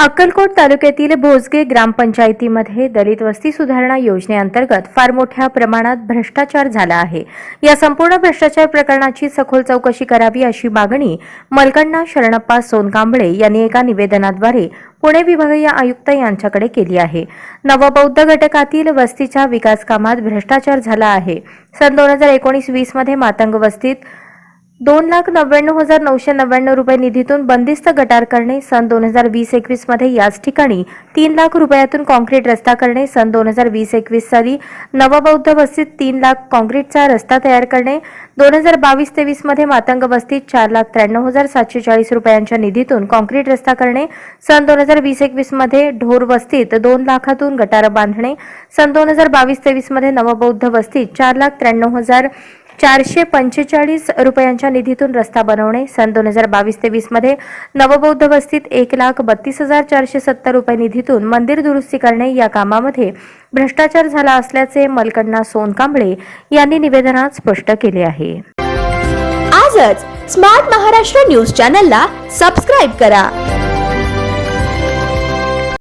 अक्कलकोट तालुक्यातील भोसगे ग्रामपंचायतीमध्ये दलित वस्ती सुधारणा योजनेअंतर्गत फार मोठ्या प्रमाणात भ्रष्टाचार झाला आहे. या संपूर्ण भ्रष्टाचार प्रकरणाची सखोल चौकशी करावी अशी मागणी मलकण्णा शरणप्पा सोनकांबळे यांनी एका निवेदनाद्वारे पुणे विभागीय आयुक्त यांच्याकडे केली आहे. नवबौद्ध घटकातील वस्तीच्या विकास कामात भ्रष्टाचार झाला आहे. सन दोन हजार एकोणीस वीसमध्ये मातंग वस्तीत दोन लाख नव्याण्णव हजार नऊशे नव्याण्णव रुपये निधीतून बंदिस्त गटार करणे सन दोन हजार वीस एकवीसमध्ये याच ठिकाणी तीन लाख रुपयातून कॉन्क्रीट रस्ता करणे सन दोन हजार वीस एकवीस साली नवबौद्ध वस्तीत तीन लाख कॉन्क्रीटचा रस्ता तयार करणे दोन हजार बावीस तेवीसमध्ये मातंग वस्तीत चार लाख त्र्याण्णव हजार सातशे चाळीस रुपयांच्या निधीतून कॉन्क्रीट रस्ता करणे सन दोन हजार वीस एकवीसमध्ये ढोर वस्तीत दोन लाखातून गटार बांधणे सन दोन हजार बावीस तेवीसमध्ये नवबौद्ध वस्तीत चार लाख त्र्याण्णव हजार चारशे पंचेचाळीस रुपयांच्या निधीतून रस्ता बनवणे. सन दोन हजार बावीस ते वीसमध्ये नवबौद्ध वस्तीत एक लाख बत्तीस हजार चारशे सत्तर रुपये निधीतून मंदिर दुरुस्ती करणे या कामामध्ये भ्रष्टाचार झाला असल्याचे मलकण्णा सोनकांबळे यांनी निवेदनात स्पष्ट केले आहे. आजच स्मार्ट महाराष्ट्र न्यूज चॅनलला सबस्क्राईब करा.